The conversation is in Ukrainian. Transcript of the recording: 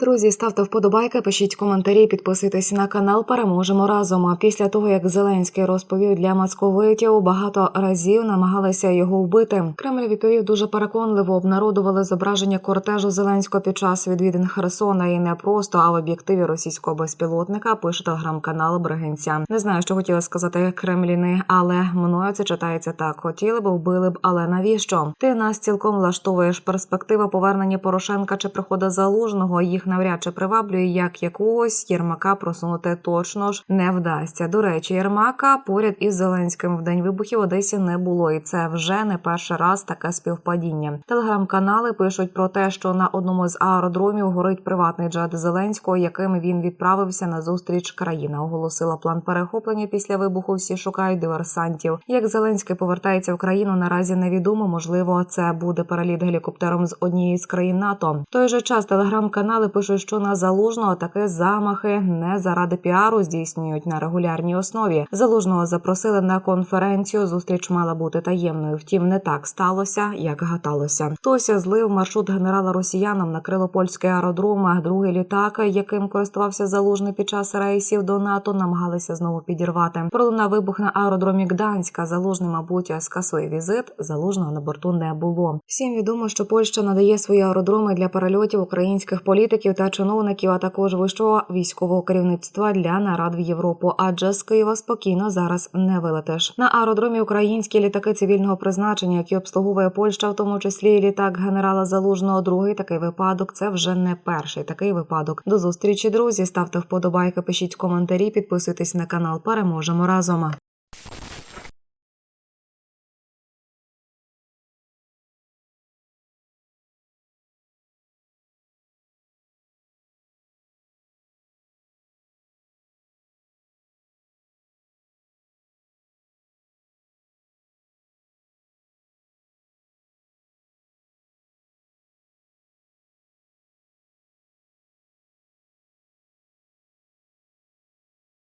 Друзі, ставте вподобайки, пишіть коментарі, підписуйтесь на канал. Переможемо разом. А після того як Зеленський розповів для московитів, багато разів намагалися його вбити. Кремль відповів дуже переконливо. Обнародували зображення кортежу Зеленського під час відвідин Херсона і не просто, а в об'єктиві російського безпілотника. Пише телеграм-канал Бригинця. Не знаю, що хотіли сказати кремліни, але мною це читається так. Хотіли б, вбили б, але навіщо? Ти нас цілком влаштовуєш. Перспектива повернення Порошенка чи приходу залужного їх навряд чи приваблює, як якогось Єрмака просунути точно ж не вдасться. До речі, Єрмака поряд із Зеленським в день вибухів Одесі не було, і це вже не перший раз таке співпадіння. Телеграм-канали пишуть про те, що на одному з аеродромів горить приватний джет Зеленського, яким він відправився на зустріч. Країна оголосила план перехоплення після вибуху. Всі шукають диверсантів. Як Зеленський повертається в країну, наразі невідомо. Можливо, це буде переліт гелікоптером з однієї з країн НАТО. В той же час телеграм-канали пишуть, що на залужного таке замахи не заради піару здійснюють на регулярній основі. Залужного запросили на конференцію. Зустріч мала бути таємною. Втім, не так сталося, як гадалося. Хтось злив маршрут генерала росіянам накрило польський аеродром. а Другий літак, яким користувався залужний під час рейсів до НАТО, намагалися знову підірвати. Пролунав вибух на аеродромі Гданська. Залужний, мабуть, скасує візит. Залужного на борту не було. Всім відомо, що Польща надає свої аеродроми для перельотів українських політиків та чиновників, а також вищого військового керівництва для нарад в Європу. Адже з Києва спокійно зараз не вилетиш. На аеродромі українські літаки цивільного призначення, які обслуговує Польща, в тому числі літак генерала Залужного. Другий такий випадок. Це вже не перший такий випадок. До зустрічі, друзі. Ставте вподобайки, пишіть коментарі, підписуйтесь на канал. Переможемо разом.